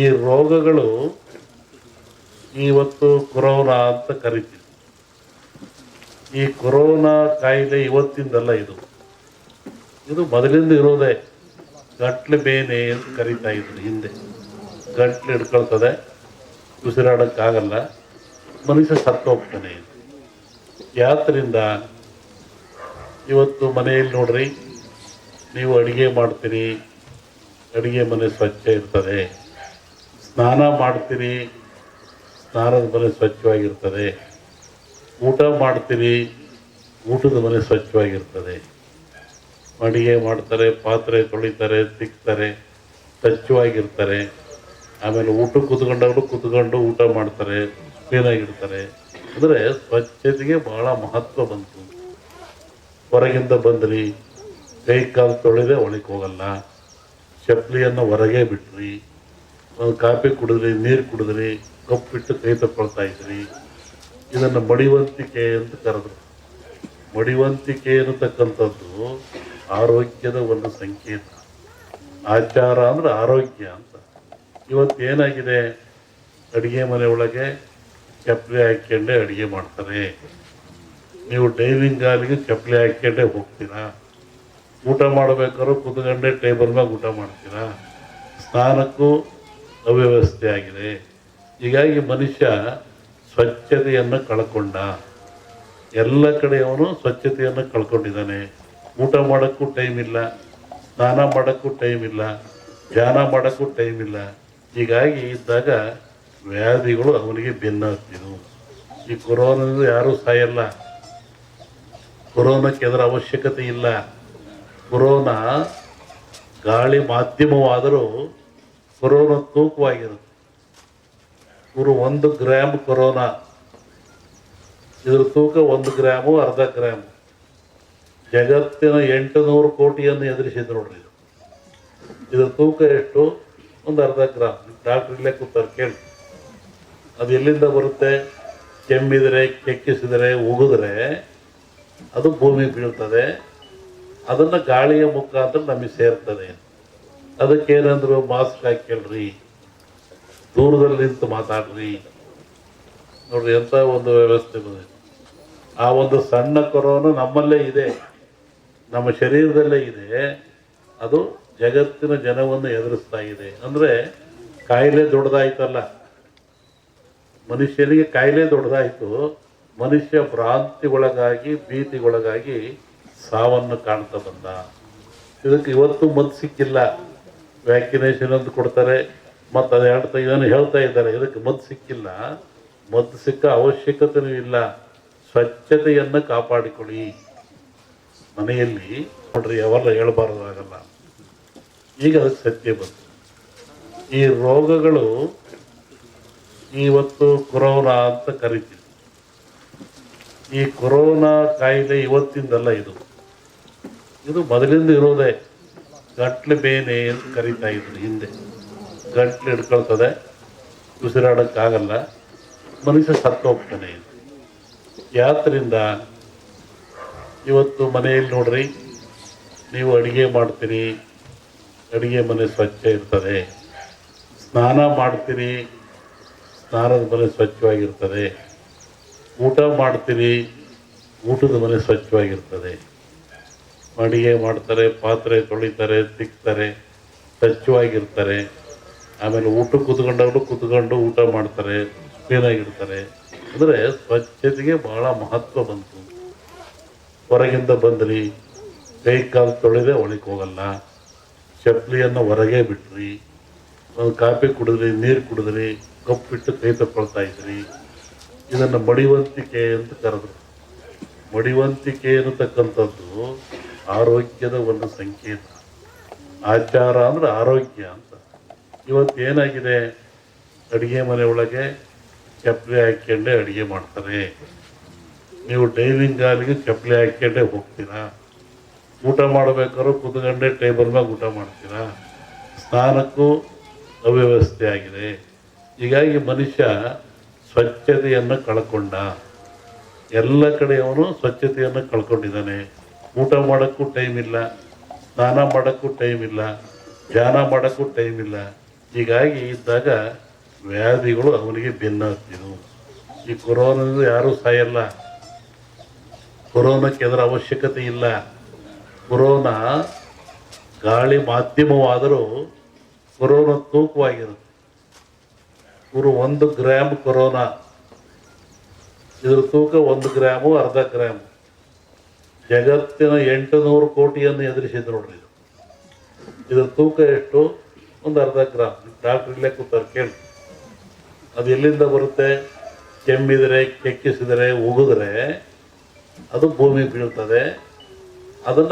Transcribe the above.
ಈ ರೋಗಗಳು ಇವತ್ತು ಕೊರೋನಾ ಅಂತ ಕರಿತೀವಿ. ಈ ಕೊರೋನಾ ಕಾಯಿಲೆ ಇವತ್ತಿಂದಲ್ಲ ಇದು. ಇದು ಮೊದಲಿಂದ ಇರೋದೇ ಗಂಟ್ಲು ಬೇನೆ ಅಂತ ಕರಿತಾ ಇದ್ರು ಹಿಂದೆ. ಗಂಟ್ಲು ಹಿಡ್ಕೊಳ್ತದೆ ಉಸಿರಾಡೋಕ್ಕಾಗಲ್ಲ ಮನುಷ್ಯ ಸತ್ತು ಹೋಗ್ತಾನೆ ಯಾತ್ರಿಂದ ಇವತ್ತು ಮನೆಯಲ್ಲಿ ನೋಡ್ರಿ, ನೀವು ಅಡುಗೆ ಮಾಡ್ತೀರಿ, ಅಡುಗೆ ಮನೆ ಸ್ವಚ್ಛ ಇರ್ತದೆ. ಸ್ನಾನ ಮಾಡ್ತೀರಿ ಸ್ನಾನದ ಮನೆ ಸ್ವಚ್ಛವಾಗಿರ್ತದೆ. ಊಟ ಮಾಡ್ತೀರಿ ಊಟದ ಮನೆ ಸ್ವಚ್ಛವಾಗಿರ್ತದೆ. ಅಡುಗೆ ಮಾಡ್ತಾರೆ, ಪಾತ್ರೆ ತೊಳಿತಾರೆ, ತಿಕ್ತಾರೆ, ಸ್ವಚ್ಛವಾಗಿರ್ತಾರೆ. ಆಮೇಲೆ ಊಟ ಕೂತ್ಕೊಂಡವರು ಕುತ್ಕೊಂಡು ಊಟ ಮಾಡ್ತಾರೆ, ಕ್ಲೀನಾಗಿರ್ತಾರೆ. ಅಂದರೆ ಸ್ವಚ್ಛತೆಗೆ ಬಹಳ ಮಹತ್ವ ಬಂತು. ಹೊರಗಿಂದ ಬಂದ್ರಿ, ಕೈ ಕಾಲು ತೊಳೆದೇ ಒಳಗೆ ಹೋಗಲ್ಲ. ಚಪ್ಪಲಿಯನ್ನು ಹೊರಗೆ ಬಿಟ್ರಿ. ಕಾಫಿ ಕುಡಿದ್ರಿ, ನೀರು ಕುಡಿದ್ರಿ, ಕಪ್ಪಿಟ್ಟು ಕೈ ತಗೊಳ್ತಾ ಇದ್ರಿ ಇದನ್ನು ಮಡಿವಂತಿಕೆ ಅಂತ ಕರೆದ್ರು. ಮಡಿವಂತಿಕೆ ಅನ್ನತಕ್ಕಂಥದ್ದು ಆರೋಗ್ಯದ ಒಂದು ಸಂಕೇತ. ಆಚಾರ ಅಂದ್ರೆ ಆರೋಗ್ಯ ಅಂತ. ಇವತ್ತು ಏನಾಗಿದೆ? ಅಡುಗೆ ಮನೆ ಒಳಗೆ ಚಪ್ಪಲಿ ಹಾಕ್ಕೊಂಡೆ ಅಡುಗೆ ಮಾಡ್ತಾರೆ. ನೀವು ಡೈನಿಂಗ್ ಹಾಲಿಗೆ ಚಪ್ಪಲಿ ಹಾಕ್ಕೊಂಡೆ ಹೋಗ್ತೀರಾ? ಊಟ ಮಾಡಬೇಕಾದ್ರೂ ಕುತ್ಕೊಂಡೆ ಟೇಬಲ್ ಮ್ಯಾಗ ಊಟ ಮಾಡ್ತೀರಾ? ಸ್ನಾನಕ್ಕೂ ಅವ್ಯವಸ್ಥೆ ಆಗಿದೆ ಹೀಗಾಗಿ ಮನುಷ್ಯ ಸ್ವಚ್ಛತೆಯನ್ನು ಕಳ್ಕೊಂಡ. ಎಲ್ಲ ಕಡೆ ಅವನು ಸ್ವಚ್ಛತೆಯನ್ನು ಕಳ್ಕೊಂಡಿದ್ದಾನೆ. ಊಟ ಮಾಡೋಕ್ಕೂ ಟೈಮ್ ಇಲ್ಲ, ಸ್ನಾನ ಮಾಡೋಕ್ಕೂ ಟೈಮ್ ಇಲ್ಲ, ಧ್ಯಾನ ಮಾಡೋಕ್ಕೂ ಟೈಮ್ ಇಲ್ಲ. ಹೀಗಾಗಿ ಇದ್ದಾಗ ವ್ಯಾಧಿಗಳು ಅವನಿಗೆ ಬೆನ್ನತ್ತಿದ್ವು ಈ ಕೊರೋನಾದಿಂದ ಯಾರೂ ಸಾಯಲ್ಲ. ಕೊರೋನಾಕ್ಕೆ ಅದರ ಅವಶ್ಯಕತೆ ಇಲ್ಲ. ಕೊರೋನಾ ಗಾಳಿ ಮಾಧ್ಯಮವಾದರೂ ಕೊರೋನಾ ತೂಕವಾಗಿರುತ್ತೆ. ಇವರು ಒಂದು ಗ್ರಾಮ್ ಕೊರೋನಾ. ಇದ್ರ ತೂಕ ಒಂದು ಗ್ರಾಮು, ಅರ್ಧ ಗ್ರಾಮು. ಜಗತ್ತಿನ ಎಂಟು ನೂರು ಕೋಟಿಯನ್ನು ಎದುರಿಸಿದ್ರು ನೋಡ್ರಿ ಇದು. ಇದ್ರ ತೂಕ ಎಷ್ಟು? ಒಂದು ಅರ್ಧ ಗ್ರಾಮ್. ಡಾಕ್ಟ್ರ್ ಇಲ್ಲೇ ಕೂತಾರೆ, ಕೇಳಿ. ಅದು ಎಲ್ಲಿಂದ ಬರುತ್ತೆ? ಕೆಮ್ಮಿದರೆ, ಕೆಕ್ಕಿಸಿದರೆ, ಉಗಿದ್ರೆ ಅದು ಭೂಮಿಗೆ ಬೀಳ್ತದೆ. ಅದನ್ನು ಗಾಳಿಯ ಮುಖಾಂತರ ನಮಗೆ ಸೇರ್ತದೆ. ಅದಕ್ಕೇನಂದ್ರು ಮಾಸ್ಕ್ ಹಾಕ್ಕೊಳ್ರಿ ದೂರದಲ್ಲಿ ನಿಂತು ಮಾತಾಡ್ರಿ. ನೋಡ್ರಿ ಎಂಥ ಒಂದು ವ್ಯವಸ್ಥೆ ಬಂದಿದೆ ಆ ಒಂದು ಸಣ್ಣ ಕೊರೋನಾ ನಮ್ಮಲ್ಲೇ ಇದೆ. ನಮ್ಮ ಶರೀರದಲ್ಲೇ ಇದೆ. ಅದು ಜಗತ್ತಿನ ಜನವನ್ನು ಎದುರಿಸ್ತಾ ಇದೆ. ಅಂದರೆ ಕಾಯಿಲೆ ದೊಡ್ಡದಾಯ್ತಲ್ಲ. ಮನುಷ್ಯನಿಗೆ ಕಾಯಿಲೆ ದೊಡ್ಡದಾಯಿತು. ಮನುಷ್ಯ ಭ್ರಾಂತಿಗೊಳಗಾಗಿ, ಭೀತಿಗೊಳಗಾಗಿ ಸಾವನ್ನು ಕಾಣ್ತಾ ಬಂದ. ಇದಕ್ಕೆ ಇವತ್ತು ಮದ್ದು ಸಿಕ್ಕಿಲ್ಲ. ವ್ಯಾಕ್ಸಿನೇಷನ್ ಅಂತ ಕೊಡ್ತಾರೆ. ಮತ್ತು ಅದು ಎರಡು ಇದನ್ನು ಹೇಳ್ತಾ ಇದ್ದಾರೆ. ಇದಕ್ಕೆ ಮದ್ದು ಸಿಕ್ಕಿಲ್ಲ. ಮದ್ದು ಸಿಕ್ಕ ಅವಶ್ಯಕತೆ ಇಲ್ಲ. ಸ್ವಚ್ಛತೆಯನ್ನು ಕಾಪಾಡಿಕೊಳ್ಳಿ. ಮನೆಯಲ್ಲಿ ನೋಡ್ರಿ ಅವೆಲ್ಲ ಹೇಳಬಾರ್ದಾಗಲ್ಲ ಈಗ ಅದಕ್ಕೆ ಸತ್ಯ ಬಂತು. ಈ ರೋಗಗಳು ಇವತ್ತು ಕೊರೋನಾ ಅಂತ ಕರಿತೀವಿ. ಈ ಕೊರೋನಾ ಕಾಯಿಲೆ ಇವತ್ತಿಂದಲ್ಲ ಇದು. ಇದು ಮೊದಲಿಂದ ಇರೋದೇ. ಗಂಟ್ಲು ಬೇನೆ ಅಂತ ಕರಿತಾ ಇದ್ರು ಹಿಂದೆ. ಗಂಟ್ಲು ಹಿಡ್ಕೊಳ್ತದೆ, ಉಸಿರಾಡೋಕ್ಕಾಗಲ್ಲ, ಮನುಷ್ಯ ಸತ್ತು ಹೋಗ್ತಾನೆ ಯಾತ್ರಿಂದ ಇವತ್ತು ಮನೆಯಲ್ಲಿ ನೋಡ್ರಿ, ನೀವು ಅಡುಗೆ ಮಾಡ್ತೀರಿ, ಅಡುಗೆ ಮನೆ ಸ್ವಚ್ಛ ಇರ್ತದೆ. ಸ್ನಾನ ಮಾಡ್ತೀರಿ, ಸ್ನಾನದ ಮನೆ ಸ್ವಚ್ಛವಾಗಿರ್ತದೆ. ಊಟ ಮಾಡ್ತೀರಿ, ಊಟದ ಮನೆ ಸ್ವಚ್ಛವಾಗಿರ್ತದೆ. ಅಡುಗೆ ಮಾಡ್ತಾರೆ, ಪಾತ್ರೆ ತೊಳಿತಾರೆ, ತಿಕ್ತಾರೆ, ಸ್ವಚ್ಛವಾಗಿರ್ತಾರೆ. ಆಮೇಲೆ ಊಟ ಕೂತ್ಕೊಂಡವರು ಕುತ್ಕೊಂಡು ಊಟ ಮಾಡ್ತಾರೆ, ಕ್ಲೀನಾಗಿರ್ತಾರೆ. ಅಂದರೆ ಸ್ವಚ್ಛತೆಗೆ ಬಹಳ ಮಹತ್ವ ಬಂತು. ಹೊರಗಿಂದ ಬಂದ್ರಿ, ಕೈ ಕಾಲು ತೊಳೆದೇ ಒಳಗೆ ಹೋಗಲ್ಲ. ಚಪ್ಪಲಿಯನ್ನು ಹೊರಗೆ ಬಿಟ್ರಿ, ಒಂದು ಕಾಫಿ ಕುಡಿದ್ರಿ, ನೀರು ಕುಡಿದ್ರಿ, ಕಪ್ಪಿಟ್ಟು ಕೈ ತಗೊಳ್ತಾ ಇದ್ರಿ. ಇದನ್ನು ಮಡಿವಂತಿಕೆ ಅಂತ ಕರೆದ್ರು. ಮಡಿವಂತಿಕೆ ಅನ್ನತಕ್ಕಂಥದ್ದು ಆರೋಗ್ಯದ ಒಂದು ಸಂಕೇತ. ಆಚಾರ ಅಂದ್ರೆ ಆರೋಗ್ಯ ಅಂತ. ಇವತ್ತು ಏನಾಗಿದೆ? ಅಡುಗೆ ಮನೆ ಒಳಗೆ ಚಪ್ಪಲಿ ಹಾಕ್ಕೊಂಡೆ ಅಡುಗೆ ಮಾಡ್ತಾರೆ. ನೀವು ಡೈನಿಂಗ್ ಹಾಲಿಗೆ ಚಪ್ಪಲಿ ಹಾಕ್ಕೊಂಡೆ ಹೋಗ್ತೀರಾ? ಊಟ ಮಾಡಬೇಕಾದ್ರೂ ಕುತ್ಕೊಂಡೆ ಟೇಬಲ್ ಮ್ಯಾಗ ಊಟ ಮಾಡ್ತೀರಾ? ಸ್ನಾನಕ್ಕೂ ಅವ್ಯವಸ್ಥೆ ಆಗಿದೆ. ಹೀಗಾಗಿ ಮನುಷ್ಯ ಸ್ವಚ್ಛತೆಯನ್ನು ಕಳ್ಕೊಂಡ. ಎಲ್ಲ ಕಡೆಯವನು ಸ್ವಚ್ಛತೆಯನ್ನು ಕಳ್ಕೊಂಡಿದ್ದಾನೆ. ಊಟ ಮಾಡೋಕ್ಕೂ ಟೈಮ್ ಇಲ್ಲ, ಸ್ನಾನ ಮಾಡೋಕ್ಕೂ ಟೈಮ್ ಇಲ್ಲ, ಧ್ಯಾನ ಮಾಡೋಕ್ಕೂ ಟೈಮ್ ಇಲ್ಲ. ಹೀಗಾಗಿ ಇದ್ದಾಗ ವ್ಯಾಧಿಗಳು ಅವನಿಗೆ ಭಿನ್ನಾಗ್ತಿದ್ವು ಈ ಕೊರೋನಾದಿಂದ ಯಾರೂ ಸಾಯಲ್ಲ. ಕೊರೋನಾಕ್ಕೆ ಅದರ ಅವಶ್ಯಕತೆ ಇಲ್ಲ. ಕೊರೋನಾ ಗಾಳಿ ಮಾಧ್ಯಮವಾದರೂ ಕೊರೋನಾ ತೂಕವಾಗಿರುತ್ತೆ. ಇವರು ಒಂದು ಗ್ರಾಮ್ ಕೊರೋನಾ. ಇದ್ರ ತೂಕ ಒಂದು ಗ್ರಾಮು, ಅರ್ಧ ಗ್ರಾಮ್. ಜಗತ್ತಿನ ಎಂಟು ನೂರು ಕೋಟಿಯನ್ನು ಎದುರಿಸಿದ್ರು ನೋಡ್ರಿ ಇದು. ಇದರ ತೂಕ ಎಷ್ಟು? ಒಂದು ಅರ್ಧ ಗ್ರಾಮ್ ಡಾಕ್ಟರ್ ಇಲ್ಲೇ ಕೂತಾರೆ, ಕೇಳಿ. ಅದು ಎಲ್ಲಿಂದ ಬರುತ್ತೆ? ಕೆಮ್ಮಿದರೆ, ಕೆಕ್ಕಿಸಿದರೆ, ಉಗಿದ್ರೆ ಅದು ಭೂಮಿ ಬೀಳ್ತದೆ. ಅದನ್ನು